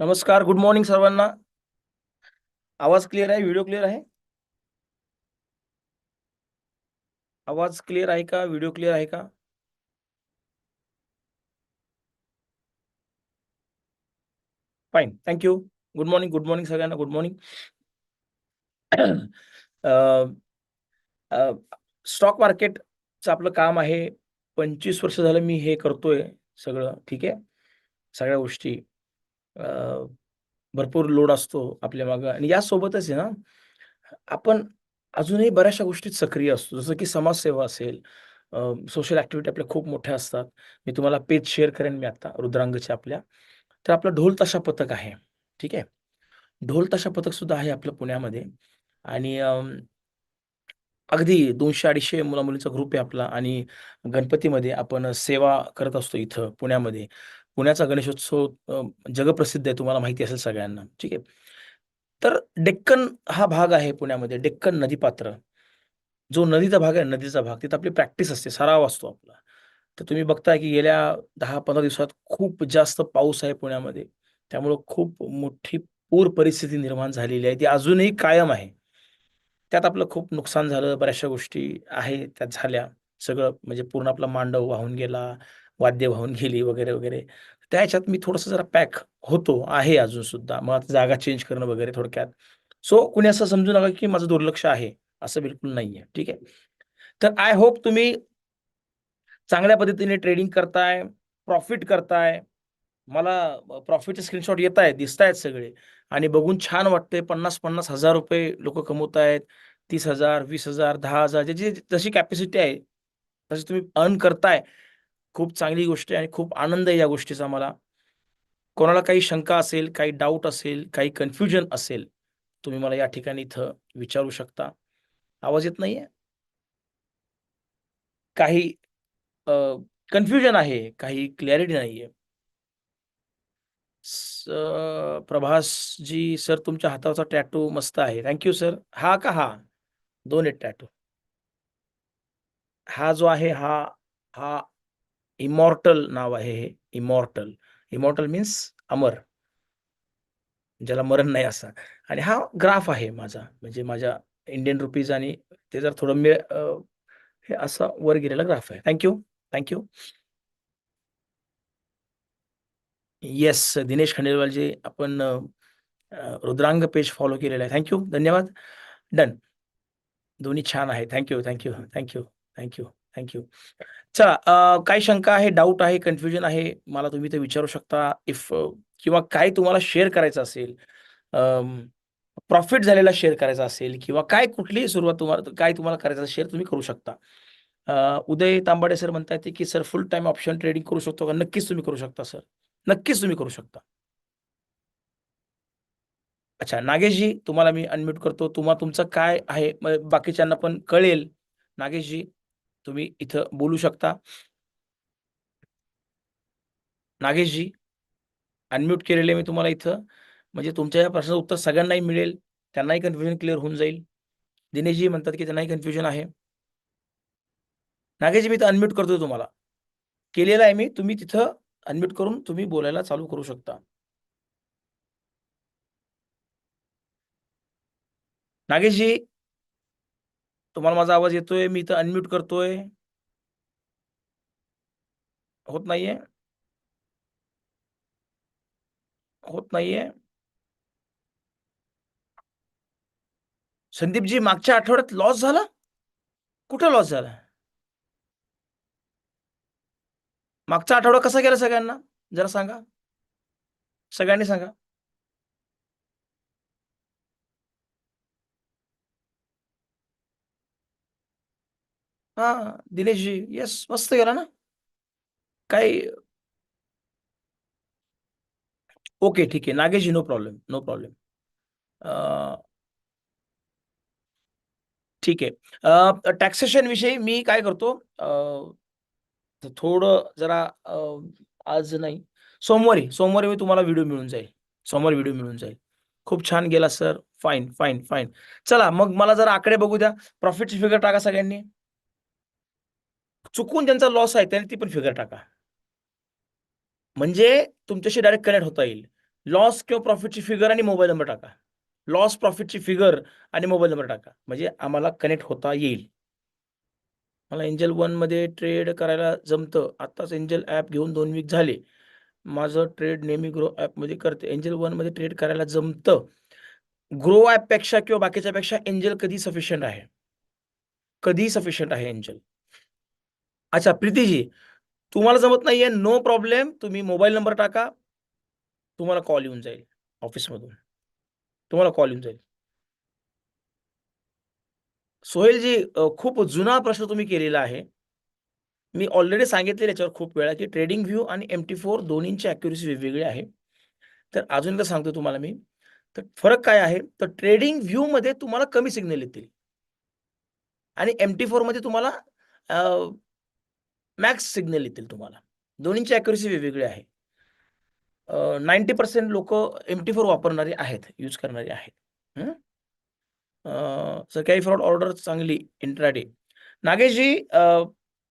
नमस्कार good morning सर्वांना. आवाज क्लिअर आहे? व्हिडिओ क्लिअर आहे? आवाज क्लिअर आहे का? व्हिडिओ क्लिअर आहे का? Fine thank you good morning good morning सगळ्यांना. गुड मॉर्निंग स्टॉक मार्केटचं आपलं काम आहे. पंचवीस वर्ष झालं मी हे करतोय सगळं. ठीक आहे? सगळ्या गोष्टी. भरपूर लोड असतो आपल्या मागं. आणि यासोबतच आहे ना आपण अजूनही बऱ्याचशा गोष्टीत सक्रिय असतो. जसं की समाजसेवा असेल सोशल ॲक्टिव्हिटी आपल्या खूप मोठ्या असतात. मी तुम्हाला पेज शेअर करेन मी आता रुद्रांगच्या आपल्या. तर आपलं ढोल तशा पथक आहे. ठीक आहे? ढोल तशा पथक सुद्धा आहे आपलं पुण्यामध्ये. आणि अगदी दोनशे अडीचशे मुला मुलीचा ग्रुप आहे आपला. आणि गणपतीमध्ये आपण सेवा करत असतो इथं पुण्यामध्ये. पुण्याचा गणेशोत्सव जगप्रसिद्ध आहे तुम्हाला माहिती असेल सगळ्यांना. ठीक आहे. तर डेक्कन हा भाग आहे पुण्यामध्ये डेक्कन नदीपात्र. जो नदीचा भाग आहे नदीचा भाग. तिथं आपली प्रॅक्टिस असते सराव असतो आपला. तर तुम्ही बघताय की गेल्या दहा पंधरा दिवसात खूप जास्त पाऊस आहे पुण्यामध्ये. त्यामुळं खूप मोठी पूर परिस्थिती निर्माण झालेली आहे. ती अजूनही कायम आहे. त्यात आपलं खूप नुकसान झालं बऱ्याचशा गोष्टी आहे त्यात झाल्या. सगळं म्हणजे पूर्ण आपला मांडव वाहून गेला. वाद्य वाहून गेली वगैरे वगैरे. त्या ह्याच्यात मी थोडंसं जरा पॅक होतो आहे अजून सुद्धा. मग आता जागा चेंज करणं वगैरे थोडक्यात. सो कुणी असं समजू नका की माझं दुर्लक्ष आहे असं बिलकुल नाहीये. ठीक आहे? तर आय होप तुम्ही चांगल्या पद्धतीने ट्रेडिंग करताय प्रॉफिट करताय. मला प्रॉफिटचे स्क्रीनशॉट येत आहेत दिसत आहेत सगळे. आणि बघून छान वाटतंय पन्नास पन्नास हजार रुपये लोक कमवत आहेत. तीस हजार वीस हजार दहा हजार ज्याची जशी कॅपॅसिटी आहे तशी तुम्ही अर्न करताय. खूप चांगली गोष्ट आहे आणि खूप आनंद आहे या गोष्टीचा मला. कोणाला काही शंका असेल काही डाऊट असेल काही कन्फ्युजन असेल तुम्ही मला या ठिकाणी इथं विचारू शकता. आवाज येत नाहीये? काही कन्फ्युजन आहे काही क्लॅरिटी नाहीये. स- प्रभास जी सर तुमच्या हातावरचा टॅटू मस्त आहे. थँक्यू सर हा का हा? दोन आहेत टॅटू हा जो आहे हा हा इमॉर्टल नाव आहे हे. इमॉर्टल. इमॉर्टल मीन्स अमर. ज्याला मरण नाही असा. आणि हा ग्राफ आहे माझा. म्हणजे माझ्या इंडियन रुपीज आणि ते जर थोडं मिळ हे असं वर गेलेला ग्राफ आहे. Thank you thank you yes Dinesh खंडेलवालजी आपण रुद्रांग पेज फॉलो केलेलं आहे. थँक्यू धन्यवाद. डन दोन्ही छान आहे. Thank you thank you thank you thank you thank you चला काय काही शंका आहे डाऊट आहे कन्फ्युजन आहे? मला तुम्ही ते विचारू शकता. इफ किंवा काय तुम्हाला शेअर करायचं असेल प्रॉफिट झालेला शेअर करायचा असेल किंवा काय कुठलीही सुरुवात तुम्हाला काय तुम्हाला करायचं शेअर तुम्ही करू शकता. उदय तांबाडे सर म्हणतायत की sir full time option trading करू शकतो का? नक्कीच तुम्ही करू शकता सर नक्कीच तुम्ही करू शकता. अच्छा नागेशजी तुम्हाला मी अनम्यूट करतो. तुम्हा तुमचं काय आहे? बाकीच्यांना पण कळेल. नागेशजी तुम्ही इथं बोलू शकता. नागेशजी अनम्यूट केलेले मी तुम्हाला इथं. म्हणजे तुमच्या या प्रश्नाचं उत्तर सगळ्यांनाही मिळेल. त्यांनाही कन्फ्युजन क्लिअर होऊन जाईल. दिनेशजी म्हणतात की त्यांनाही कन्फ्युजन आहे. नागेशजी मी इथं अनम्यूट करतो तुम्हाला. केलेलं आहे मी. तुम्ही तिथं अनम्यूट करून तुम्ही बोलायला चालू करू शकता. नागेशजी तुम्हाला माझा आवाज येतोय? मी इथं अनम्यूट करतोय. होत नाहीये? होत नाहीये? संदीपजी मागच्या आठवड्यात लॉस झाला? कुठं लॉस झाला? मागचा आठवडा कसा गेला सगळ्यांना? जरा सांगा. सगळ्यांनी सांगा. हा दिनेशजी. येस मस्त गेला ना? काही ओके ठीक आहे. नागेशजी नो प्रॉब्लेम नो प्रॉब्लेम ठीक आहे. टॅक्सेशन विषयी मी काय करतो? थोडं जरा आज नाही सोमवारी सोमवारी मी तुम्हाला व्हिडिओ मिळून जाईल. सोमवारी व्हिडिओ मिळून जाईल. खूप छान गेला सर फाईन फाईन फाईन चला मग मला जरा आकडे बघू द्या. प्रॉफिटची फिगर टाका सगळ्यांनी. चुकून ज्यांचा लॉस आहे त्यांनी ती पण फिगर टाका. म्हणजे तुमच्याशी डायरेक्ट कनेक्ट होता येईल. लॉस किंवा प्रॉफिटची फिगर आणि मोबाईल नंबर टाका. लॉस प्रॉफिटची फिगर आणि मोबाईल नंबर टाका. म्हणजे आम्हाला कनेक्ट होता येईल. मला एंजल वनमध्ये ट्रेड करायला जमतं. आत्ताच एंजल ॲप घेऊन दोन वीक झाले. माझं ट्रेड नेहमी ग्रो ॲपमध्ये करते. एंजलमध्ये ट्रेड करायला जमतं. ग्रो ॲपपेक्षा किंवा बाकीच्यापेक्षा एंजल कधी सफिशियंट आहे? कधी सफिशियंट आहे एंजल अच्छा प्रीतीजी तुम्हाला जमत नाहीये नो प्रॉब्लेम तुम्ही मोबाईल नंबर टाका. तुम्हाला कॉल येऊन जाईल ऑफिसमधून तुम्हाला कॉल येऊन जाईल. सोहेलजी खूप जुना प्रश्न तुम्ही केलेला आहे. मी ऑलरेडी सांगितलेलं याच्यावर खूप वेळा की ट्रेडिंग व्ह्यू आणि एम टी फोर दोन्हींची अॅक्युरेसी वेगवेगळी आहे. तर अजून एकदा सांगतो तुम्हाला मी. तर फरक काय आहे? तर ट्रेडिंग व्ह्यू मध्ये तुम्हाला कमी सिग्नल येतील. आणि एम टी फोरमध्ये तुम्हाला मॅक्स सिग्नल येतील तुम्हाला. दोन्हीची अॅक्युरेसी वेगवेगळी आहे. नाईन्टी पर्सेंट लोक एम टी फोर वापरणारे आहेत यूज करणारे आहेत. हं? सर फ्रॉड ऑर्डर चांगली इंट्राडे नागेशजी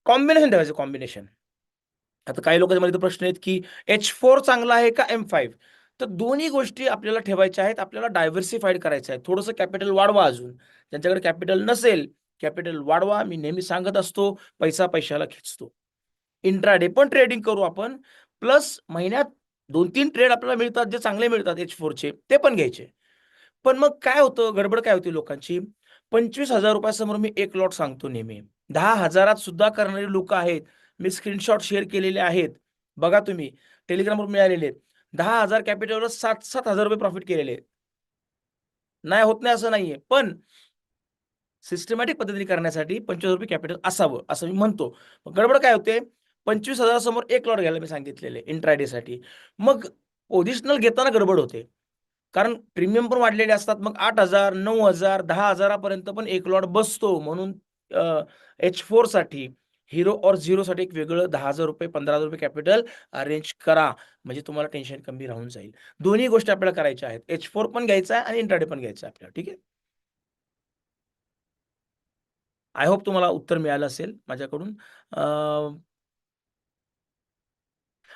कॉम्बिनेशन ठेवायचं कॉम्बिनेशन आता काही लोकांच्या मध्ये प्रश्न आहेत की एच फोर चांगला आहे का एम फाईव्ह तर दोन्ही गोष्टी आपल्याला ठेवायच्या आहेत आपल्याला डायव्हर्सिफाईड करायचं आहे थोडंसं कॅपिटल वाढवा अजून. ज्यांच्याकडे कॅपिटल नसेल कॅपिटल वाढवा मी नेहमी सांगत असतो पैसा पैशाला खेचतो. इंट्राडे पण ट्रेडिंग करू आपण प्लस महिन्यात दोन तीन ट्रेड आपल्याला मिळतात जे चांगले मिळतात एच फोरचे ते पण घ्यायचे. पण मग काय होतं गडबड काय होती लोकांची? पंचवीस हजार रुपयासमोर मी एक लॉट सांगतो नेहमी. दहा हजारात सुद्धा करणारी लोक आहेत मी स्क्रीनशॉट शेअर केलेले आहेत. बघा तुम्ही टेलिग्रामवर मिळालेले दहा हजार कॅपिटलवर सात सात हजार रुपये प्रॉफिट केलेले नाही होत नाही असं नाहीये. पण सिस्टमॅटिक पद्धतीने करण्यासाठी पंचवीस रुपये कॅपिटल असावं असं मी म्हणतो. मग गडबड काय होते? पंचवीस हजारासमोर एक लॉट घ्यायला मी सांगितलेले इंट्राडेसाठी मग पोझिशनल घेताना गडबड होते. कारण प्रीमियम पण वाढलेले असतात मग आठ हजार नऊ हजार दहा हजारापर्यंत पण एक लॉट बसतो. म्हणून एच फोरसाठी हिरो और झिरोसाठी एक वेगळं दहा हजार रुपये पंधरा हजार रुपये कॅपिटल अरेंज करा. म्हणजे तुम्हाला टेन्शन कमी राहून जाईल. दोन्ही गोष्टी आपल्याला करायच्या आहेत. एच फोर पण घ्यायचा आहे आणि इंट्राडे पण घ्यायचा आहे आपल्याला. ठीक आहे? आय होप तुम्हाला उत्तर मिळालं असेल माझ्याकडून.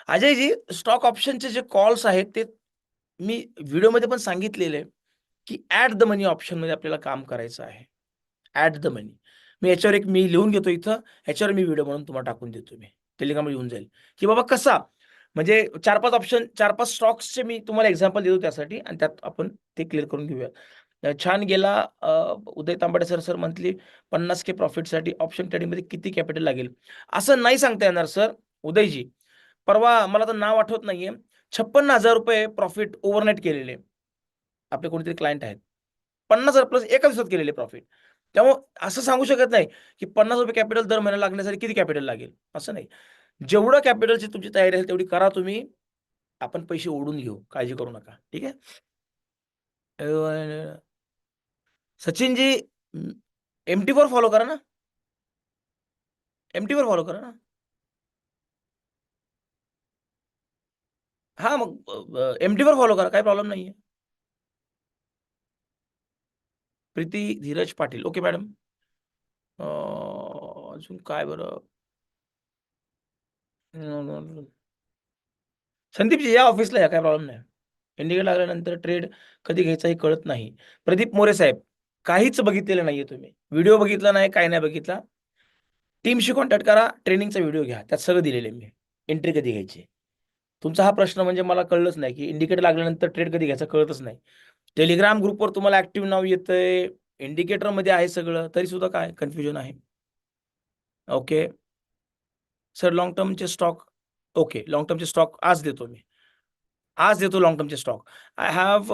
अजयजी स्टॉक ऑप्शनचे जे कॉल्स आहेत ते मी व्हिडिओमध्ये पण सांगितलेले की ॲट द मनी ऑप्शनमध्ये आपल्याला काम करायचं आहे. ॲट द मनी मी याच्यावर एक मी लिहून घेतो इथं. ह्याच्यावर मी व्हिडिओ म्हणून तुम्हाला टाकून देतो मी. टेलिग्रामवर येऊन जाईल. की बाबा कसा? म्हणजे चार पाच ऑप्शन चार पाच स्टॉक्सचे मी तुम्हाला एक्झाम्पल देतो त्यासाठी आणि त्यात आपण ते क्लिअर करून घेऊया. छान गेला. उदय तांबडे सर सर मंथली पन्नास के प्रॉफिटसाठी ऑप्शन ट्रेडिंगमध्ये किती कॅपिटल लागेल? असं नाही सांगता येणार सर. उदयजी परवा मला तर नाव आठवत नाहीये. छप्पन्न हजार रुपये प्रॉफिट ओव्हरनाईट केलेले. आपले कोणीतरी क्लायंट आहेत. पन्नास हजार प्लस एका दिवसात केलेले प्रॉफिट. त्यामुळे असं सांगू शकत नाही की पन्नास रुपये कॅपिटल दर महिना लागण्यासाठी किती कॅपिटल लागेल. असं नाही. जेवढं कॅपिटलची तुमची तयारी असेल तेवढी करा तुम्ही. आपण पैसे ओढून घेऊ. काळजी करू नका. ठीक आहे? सचिनजी एम टी फोर फॉलो करा ना. एम टी फोर फॉलो करा ना. हा मग एम टी फोर फॉलो करा काही प्रॉब्लेम नाहीये. प्रीती धीरज पाटील. ओके मॅडम अजून काय बरं? संदीपजी या ऑफिसला या काय प्रॉब्लेम नाही. इंडिकेट लागल्यानंतर ट्रेड कधी घ्यायचा हे कळत नाही. प्रदीप मोरे साहेब. काहीच बघितलेलं नाहीये तुम्ही. व्हिडिओ बघितला नाही काय नाही बघितला. टीमशी कॉन्टॅक्ट करा ट्रेनिंगचा व्हिडिओ घ्या. त्यात सगळं दिलेलं आहे मी. एंट्री कधी घ्यायची? तुमचा हा प्रश्न म्हणजे मला कळलंच नाही की इंडिकेटर लागल्यानंतर ट्रेड कधी घ्यायचा कळतच नाही. टेलिग्राम ग्रुपवर तुम्हाला ऍक्टिव्ह नाव येतंय. इंडिकेटरमध्ये आहे सगळं. तरी सुद्धा काय? कन्फ्युजन आहे. ओके सर लॉंग टर्मचे स्टॉक ओके लॉंग टर्मचे स्टॉक आज देतो मी. आज देतो लॉंग टर्मचे stock I have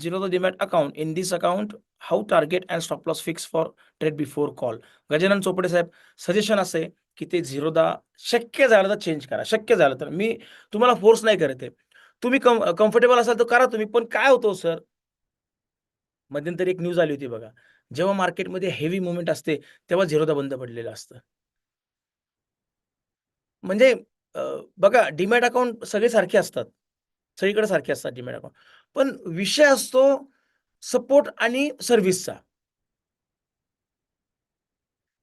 zero the demat account in this account how target and stop loss fix for trade before call Gajanan Chopade Saheb suggestion असे की ते झिरो दा शक्य झालं तर चेंज करा. शक्य झालं तर. मी तुम्हाला फोर्स नाही करत आहे. तुम्ही कम कम्फर्टेबल असाल तर करा तुम्ही. पण काय होतो सर मध्यंतरी एक न्यूज आली होती बघा. जेव्हा मार्केटमध्ये हेवी मुवमेंट असते तेव्हा झिरोदा बंद पडलेलं असतं. म्हणजे बघा डीमॅट अकाउंट सगळे सारखे असतात. सगळीकडे सारखे असतात डिमॅट अकाउंट पण विषय असतो सपोर्ट आणि सर्व्हिसचा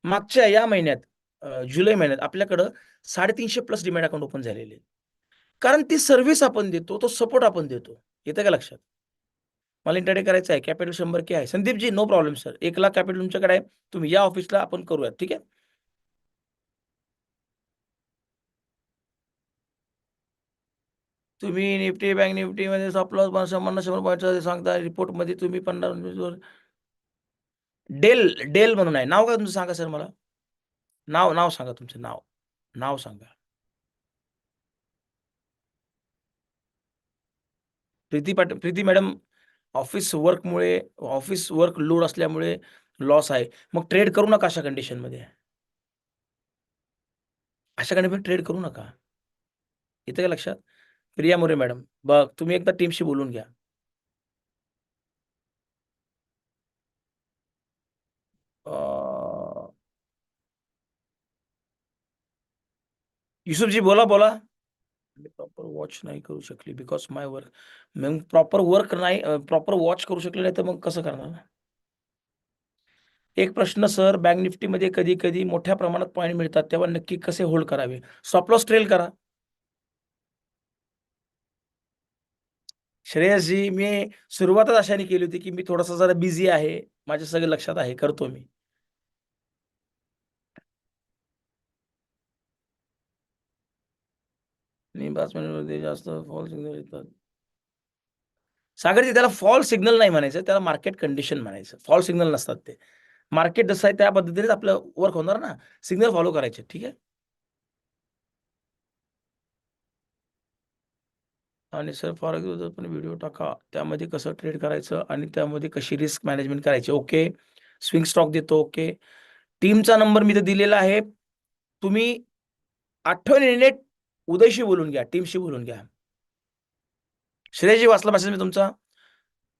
मागच्या या महिन्यात जुलै महिन्यात आपल्याकडं साडेतीनशे प्लस डिमॅट अकाउंट ओपन झालेले कारण ती सर्व्हिस आपण देतो तो सपोर्ट आपण देतो. येतं का लक्षात? मला इंटरडे करायचं आहे कॅपिटल शंभर के आहे. संदीपजी नो प्रॉब्लेम सर एक लाख कॅपिटल तुमच्याकडे आहे. तुम्ही या ऑफिसला आपण करूयात ठीक आहे? तुम्ही निफ्टी बँक निफ्टीमध्ये सप्लॉस शंभर शंभर पॉईंट सांगता रिपोर्टमध्ये तुम्ही पन्नास डेल डेल म्हणून आहे. नाव काय तुमचं सांगा सर मला. नाव नाव सांगा तुमचं नाव. नाव सांगा. प्रीती पाट प्रीती मॅडम ऑफिस वर्कमुळे ऑफिस वर्क लोड असल्यामुळे लॉस आहे. मग ट्रेड करू नका अशा कंडिशनमध्ये अशा कंडिशन ट्रेड करू नका. येतं का लक्षात? प्रिया मोरे मॅडम बघ तुम्ही एकदा टीमशी बोलून घ्या. युसुफजी बोला बोला. प्रॉपर वॉच नाही करू शकली बिकॉज माय वर्क मग प्रॉपर वर्क नाही प्रॉपर वॉच करू शकले नाही तर मग कसं करणार एक प्रश्न सर बँक निफ्टीमध्ये कधी कधी मोठ्या प्रमाणात पॉईंट मिळतात तेव्हा नक्की कसे होल्ड करावे? स्टॉप लॉस ट्रेल करा. श्रेयसजी मी सुरुवातच अशाने केली होती की मी थोडासा जरा बिझी आहे. माझ्या सगळं लक्षात आहे करतो मी. पाच मिनिटमध्ये जास्त फॉल सिग्नल येतात. सागरजी त्याला फॉल सिग्नल नाही म्हणायचं त्याला मार्केट कंडिशन म्हणायचं. फॉल सिग्नल नसतात ते. मार्केट जसं आहे त्या पद्धतीनेच आपलं वर्क होणार ना. सिग्नल फॉलो करायचे ठीक आहे? आणि सर फॉर एक्झाम्पल पण व्हिडिओ टाका त्यामध्ये कसं ट्रेड करायचं आणि त्यामध्ये कशी रिस्क मॅनेजमेंट करायची? ओके स्विंग स्टॉक देतो ओके. टीमचा नंबर मी तर दिलेला आहे. तुम्ही आठवणीने उदयशी बोलून घ्या टीमशी बोलून घ्या. श्रेयजी वाचला मेसेज मी तुमचा.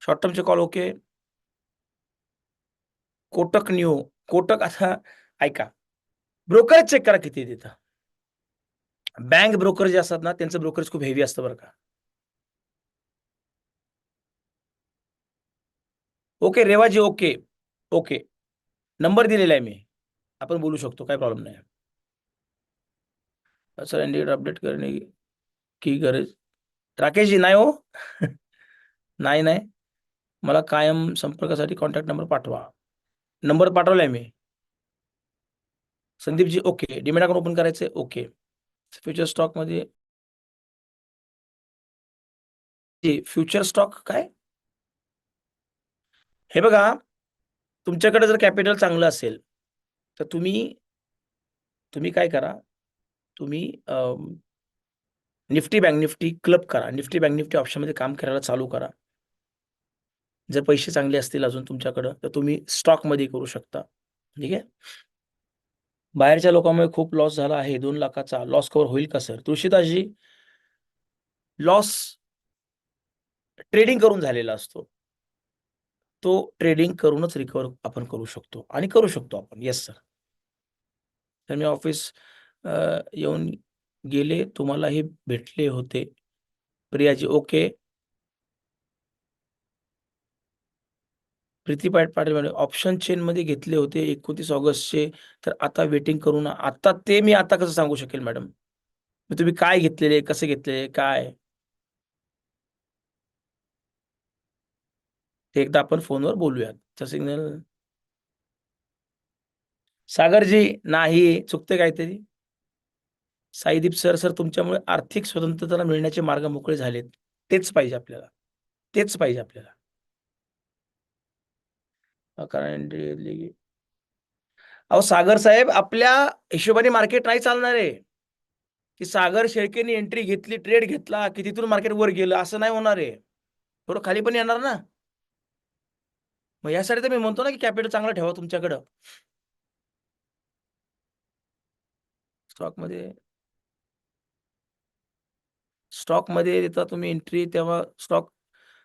शॉर्ट टर्मचे call okay. Kotak new Kotak आता ऐका. ब्रोकरेज चेक करा किती देतं. बँक ब्रोकर जे असतात ना त्यांचं ब्रोकरेज खूप हेवी असतं बरं का. ओके रेवाजी ओके ओके. नंबर दिलेला आहे मी. आपण बोलू शकतो काय प्रॉब्लेम नाही. सर इंडिकेटर अपडेट करणे की गरज. राकेशजी नाही हो. नाही नाही. मला कायम संपर्कासाठी कॉन्टॅक्ट नंबर पाठवा. नंबर पाठवलाय मी. संदीपजी ओके. डिमेट अकाउंट ओपन करायचंय ओके. फ्युचर स्टॉकमध्ये फ्युचर स्टॉक काय? हे बघा तुमच्याकडे जर कॅपिटल चांगलं असेल तर तुम्ही तुम्ही काय करा? तुम्ही निफ्टी बँक निफ्टी क्लब करा. निफ्टी बँक निफ्टी ऑप्शनमध्ये काम करायला चालू करा. जर पैसे चांगले असतील अजून तुमच्याकडं तर तुम्ही स्टॉकमध्ये करू शकता. ठीक आहे? बाहेरच्या लोकांमुळे खूप लॉस झाला आहे. दोन लाखाचा लॉस कव्हर होईल का सर तुळशीदासजी लॉस ट्रेडिंग करून झालेला असतो. तो ट्रेडिंग करूनच रिकवर आपण करू शकतो. आणि करू शकतो आपण. येस सर तर मी ऑफिस येऊन गेले. तुम्हालाही भेटले होते. प्रियाजी ओके प्रीती पाट पाटील मॅडम ऑप्शन चेन मध्ये घेतले होते एकोणतीस ऑगस्टचे. तर आता वेटिंग करू ना. आता ते मी आता कसं सांगू शकेल मॅडम तुम्ही काय घेतलेले? कसे घेतलेले? काय? ते एकदा आपण फोनवर बोलूयात. सिग्नल. सागरजी नाही चुकते काहीतरी. साईदीप सर सर तुमच्यामुळे आर्थिक स्वतंत्रता मिळण्याचे मार्ग मोकळे झालेत. तेच पाहिजे आपल्याला. तेच पाहिजे आपल्याला. कारण अहो सागर साहेब आपल्या हिशोबाने मार्केट नाही चालणार आहे. की सागर शेळकेने एंट्री घेतली ट्रेड घेतला की तिथून मार्केट वर गेलं असं नाही होणार आहे. थोडं खाली पण येणार ना? मग यासाठी तर मी म्हणतो ना की कॅपिटल चांगलं ठेवा तुमच्याकडं. स्टॉकमध्ये स्टॉकमध्ये देता तुम्ही एंट्री तेव्हा स्टॉक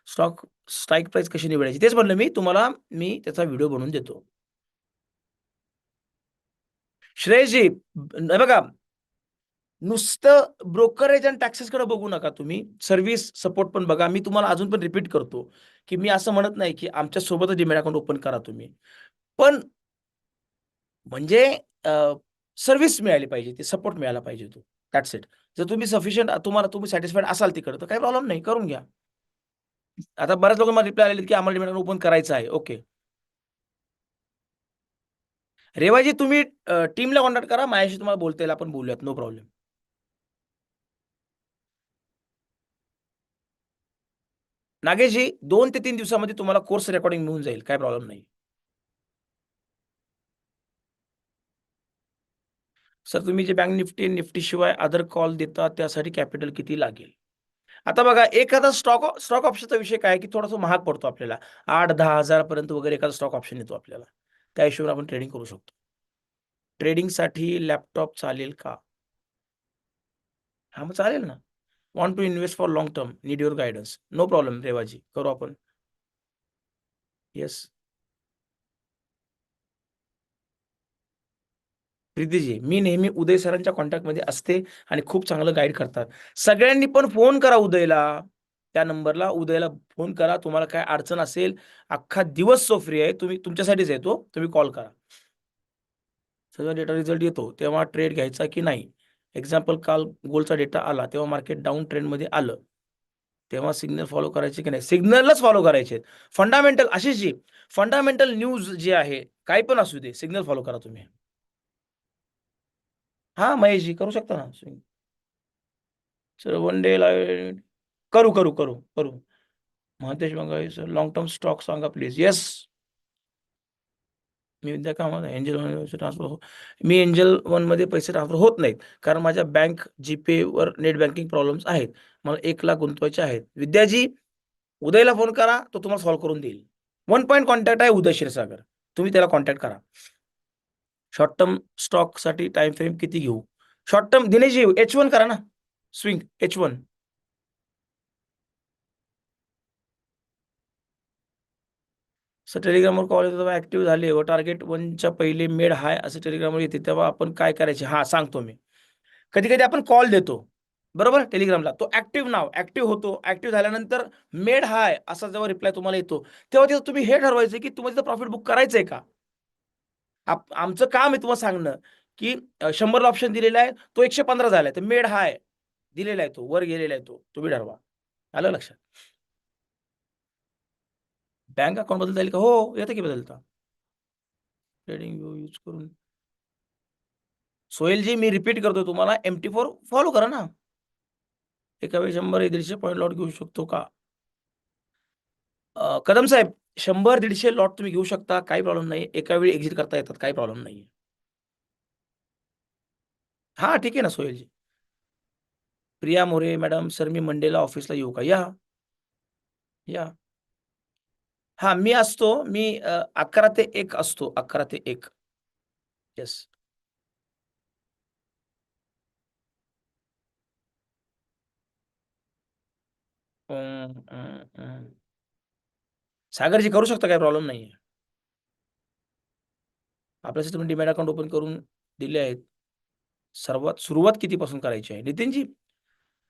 स्टॉक स्ट्राईक प्राइस कशी निवडायची? तेच म्हणलं मी तुम्हाला मी त्याचा व्हिडिओ बनवून देतो. श्रेयजी बघा नुसतं ब्रोकरेज आणि टॅक्सेसकडे बघू नका तुम्ही. सर्व्हिस सपोर्ट पण बघा. मी तुम्हाला अजून पण रिपीट करतो की मी असं म्हणत नाही की आमच्या सोबतच डिमेट अकाउंट ओपन करा तुम्ही. पण म्हणजे सर्व्हिस मिळाली पाहिजे ती सपोर्ट मिळाला पाहिजे तो. दॅट्स इट जर तुम्ही सफिशियंट तुम्हाला तुम्ही सॅटिस्फाईड असाल तिकडे तर काही प्रॉब्लेम नाही. करून घ्या. आता बऱ्याच लोकांना रिप्लाय आलेले की आम्हाला डिमेट ओपन करायचं आहे. ओके रेवाजी तुम्ही टीमला कॉन्टॅक्ट करा. माझ्याशी तुम्हाला बोलता येईल. आपण बोलूयात. नो प्रॉब्लेम नागेशजी दोन ते तीन दिवसामध्ये तुम्हाला कोर्स रेकॉर्डिंग मिळून जाईल. काय प्रॉब्लेम नाही. सर तुम्ही जे बँक निफ्टी निफ्टी शिवाय अदर कॉल देता त्यासाठी कॅपिटल किती लागेल? आता बघा एखादा स्टॉक स्टॉक ऑप्शनचा विषय काय की थोडासा महाग पडतो आपल्याला. आठ दहा हजारपर्यंत वगैरे एखादा स्टॉक ऑप्शन येतो आपल्याला. त्या हिशोबाने आपण ट्रेडिंग करू शकतो. ट्रेडिंगसाठी लॅपटॉप चालेल का? हा मग चालेल ना. Want to invest for long term need your guidance no problem Revaji करू आपण येस प्रीतीजी मी नेहमी उदय सरांच्या कॉन्टॅक्टमध्ये असते आणि खूप चांगलं गाईड करतात. सगळ्यांनी पण फोन करा उदयला. त्या नंबरला उदयला फोन करा. तुम्हाला काय अडचण असेल अख्खा दिवस सो फ्री आहे. तुम्ही तुमच्यासाठीच येतो. तुम्ही कॉल करा. सगळं डेटा रिझल्ट येतो. तेव्हा ट्रेड घ्यायचा की नाही? एक्झाम्पल काल गोल्डचा डेटा आला तेव्हा मार्केट डाऊन ट्रेंडमध्ये आलं. तेव्हा सिग्नल फॉलो करायचे की नाही? सिग्नलच फॉलो करायचे फंडामेंटल अशीच जी फंडामेंटल न्यूज जे आहे काय पण असू दे सिग्नल फॉलो करा तुम्ही. हा महेशजी करू शकता ना? सर वन डे लाईव्ह करू करू करू करू. Mahatesh Mangai sir long term stock सांगा प्लीज येस मी विद्या कामात एंजल वन ट्रान्सफर हो मी एंजल वनमध्ये पैसे ट्रान्सफर होत नाहीत. कारण माझ्या बँक जीपेवर नेट बँकिंग प्रॉब्लेम्स आहेत. मला एक लाख गुंतवायचे आहेत. विद्याजी उदयला फोन करा तो तुम्हाला सॉल्व्ह करून देईल. वन पॉईंट कॉन्टॅक्ट आहे उदय क्षीरसागर. तुम्ही त्याला कॉन्टॅक्ट करा. शॉर्ट टर्म स्टॉकसाठी टाइम फ्रेम किती घेऊ? शॉर्ट टर्म दिनेशजी एच वन करा ना. स्विंग एच वन सर टेलिग्रामवर कॉल येतो तेव्हा ऍक्टिव्ह झाले व टार्गेट वनच्या पहिले मेड हाय असं टेलिग्रामवर येते तेव्हा आपण काय करायचे? हा सांगतो मी. कधी कधी आपण कॉल देतो. बरोबर? टेलिग्रामला तो ऍक्टिव्ह नाव ऍक्टिव्ह होतो. ऍक्टिव्ह झाल्यानंतर मेड हाय असा जेव्हा रिप्लाय तुम्हाला येतो तेव्हा तिथं तुम्ही हे ठरवायचं की तुम्हाला तिथं प्रॉफिट बुक करायचंय का? आमचं काम आहे तुम्हाला सांगणं की शंभर शंभरला ऑप्शन दिलेला आहे तो एकशे पंधरा झालाय. तर मेड हाय दिलेला आहे तो. वर गेलेला आहे तो. तुम्ही ठरवा. आलं लक्षात? बँक अकाउंट बदलता येईल का हो येतं की बदलता। ट्रेडिंग यूज़ करून सोहेलजी मी रिपीट करतो तुम्हाला एम टी फोर फॉलो करा ना। एका वेळी शंभर दीडशे पॉईंट लॉट घेऊ शकतो का। कदम साहेब शंभर दीडशे लॉट तुम्ही घेऊ शकता काही प्रॉब्लेम नाही एका वेळी एक्झिट करता येतात काही प्रॉब्लेम नाही हा। ठीक आहे ना सोहेलजी प्रिया मोरे, मॅडम सर मी मंडेला ऑफिसला येऊ का, या। या। हा मी असतो मी अकरा ते एक असतो अकरा ते एक. येस सागरजी करू शकता काही प्रॉब्लेम नाही आपल्यासाठी तुम्ही डिमॅट अकाउंट ओपन करून दिले आहेत. सर्वात सुरुवात कितीपासून करायची आहे? नितीनजी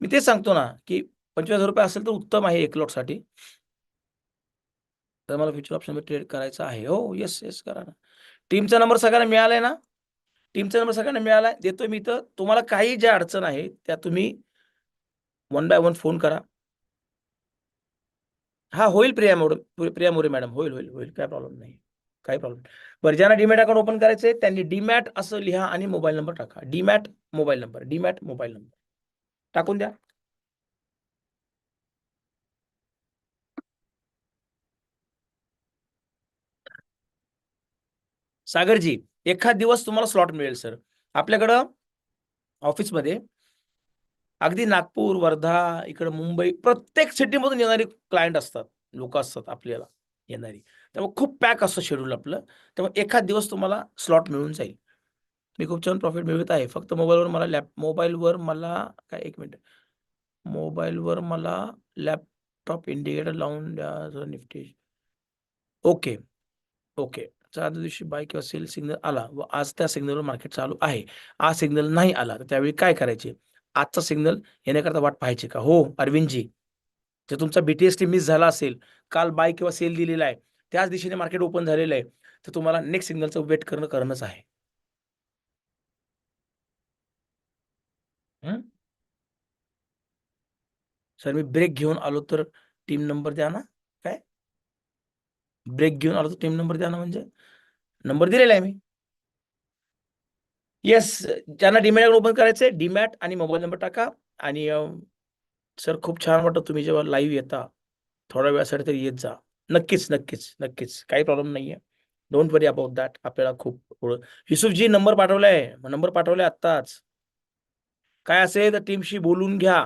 मी तेच सांगतो ना की पंचवीस हजार रुपये असेल तर उत्तम आहे एक लॉटसाठी तर मला फ्युचर ऑप्शन ट्रेड करायचं आहे. हो येस येस करा ना. टीमचा नंबर सगळ्यांना मिळालाय ना? टीमचा नंबर सगळ्यांना मिळालाय. देतो मी तर तुम्हाला काही ज्या अडचण आहे त्या तुम्ही वन बाय वन फोन करा. हा होईल प्रिया मोरे प्रिया मोरे मॅडम. होईल होईल होईल. काय प्रॉब्लेम नाही. काही प्रॉब्लेम बरं ज्यांना डीमॅट अकाउंट ओपन करायचंय त्यांनी डीमॅट असं लिहा आणि मोबाईल नंबर टाका. Demat mobile number demat mobile number टाकून द्या. सागरजी एखाद दिवस तुम्हाला स्लॉट मिळेल सर आपल्याकडं ऑफिसमध्ये अगदी नागपूर वर्धा इकडं मुंबई प्रत्येक सिटीमधून येणारी क्लायंट असतात. लोक असतात आपल्याला येणारी. त्यामुळे खूप पॅक असतं शेड्यूल आपलं. त्यामुळे एखाद दिवस तुम्हाला स्लॉट मिळून जाईल. मी खूप छान प्रॉफिट मिळवत आहे. फक्त मोबाईलवर मला लॅप मोबाईलवर मला काय एक मिनिट मोबाईलवर मला लॅपटॉप इंडिकेटर लावून द्या निफ्टी. ओके ओके तर दिवशी बाय किंवा सेल सिग्नल आला व आज त्या सिग्नलवर मार्केट चालू आहे. आज सिग्नल नाही आला तर त्यावेळी काय करायचे? आजचा सिग्नल येण्याकरता वाट पाहायची का? हो अरविंदजी जर तुमचा बीटीएस टी मिस झाला असेल काल बाय किंवा सेल दिलेला आहे त्याच दिशेने मार्केट ओपन झालेलं आहे तर तुम्हाला नेक्स्ट सिग्नलचं वेट करणं करणंच आहे. सर मी ब्रेक घेऊन आलो तर टीम नंबर द्या ना. ब्रेक घेऊन आलो टीम नंबर द्या ना म्हणजे. नंबर दिलेला आहे मी. येस ज्यांना डीमॅट ओपन करायचंय डीमॅट आणि मोबाईल नंबर टाका. आणि सर खूप छान वाटतं तुम्ही जेव्हा लाईव्ह येता. थोड्या वेळासाठी तरी येत जा. नक्कीच नक्कीच नक्कीच. काही प्रॉब्लेम नाही आहे डोंट वरी अबाउट दॅट आपल्याला खूप ओळख युसुफजी नंबर पाठवलाय. नंबर पाठवलाय आत्ताच. काय असेल तर टीमशी बोलून घ्या.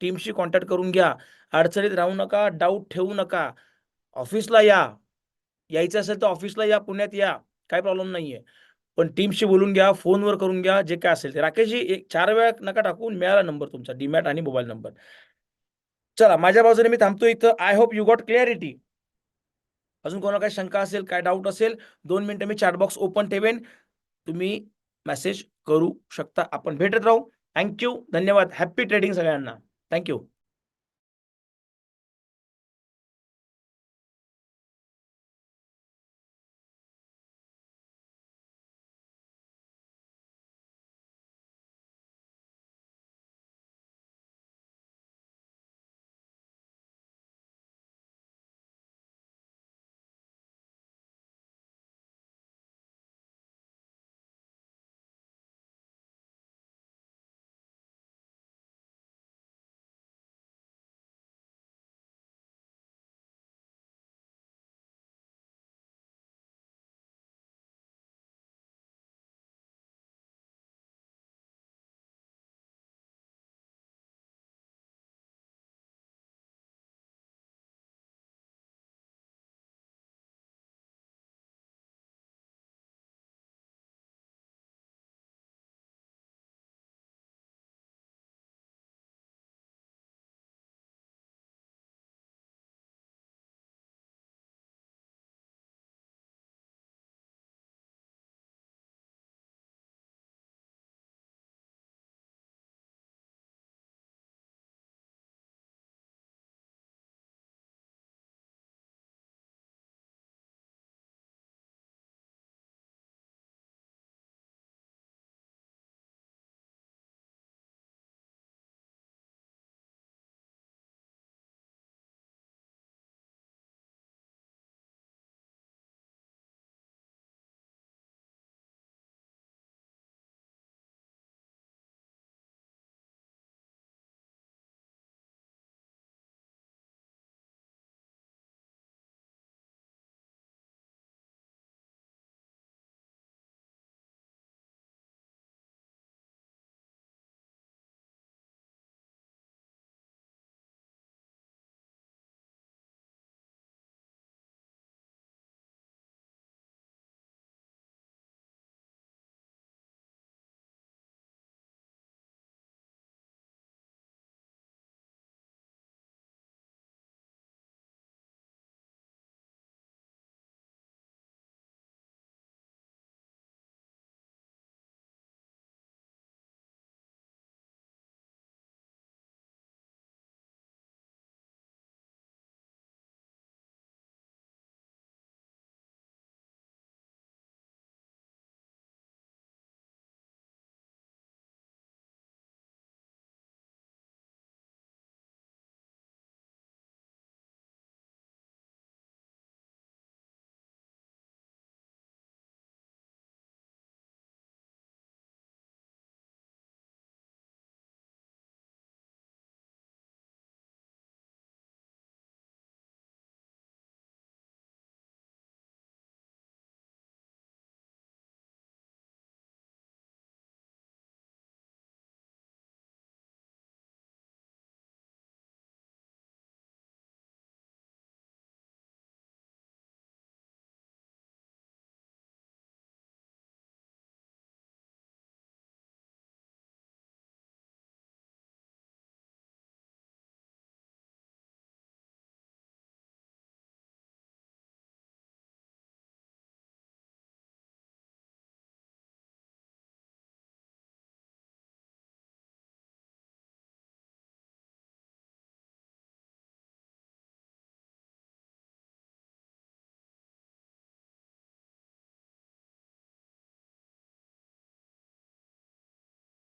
टीमशी कॉन्टॅक्ट करून घ्या. अडचणीत राहू नका डाऊट ठेवू नका. ऑफिसला या. यायचं असेल तर ऑफिसला या पुण्यात या. काय प्रॉब्लेम नाहीये. पण टीमशी बोलून घ्या फोनवर करून घ्या जे काय असेल ते. राकेशजी एक चार वेळा नका टाकून मिळाला नंबर तुमचा. डीमॅट आणि मोबाईल नंबर चला माझ्या बाजूने मी थांबतो इथं. I hope you got clarity अजून कोणाला काही शंका असेल काय डाऊट असेल दोन मिनिटं मी चॅट बॉक्स ओपन ठेवेन. तुम्ही मेसेज करू शकता. आपण भेटत राहू. थँक्यू धन्यवाद. हॅप्पी ट्रेडिंग सगळ्यांना. थँक्यू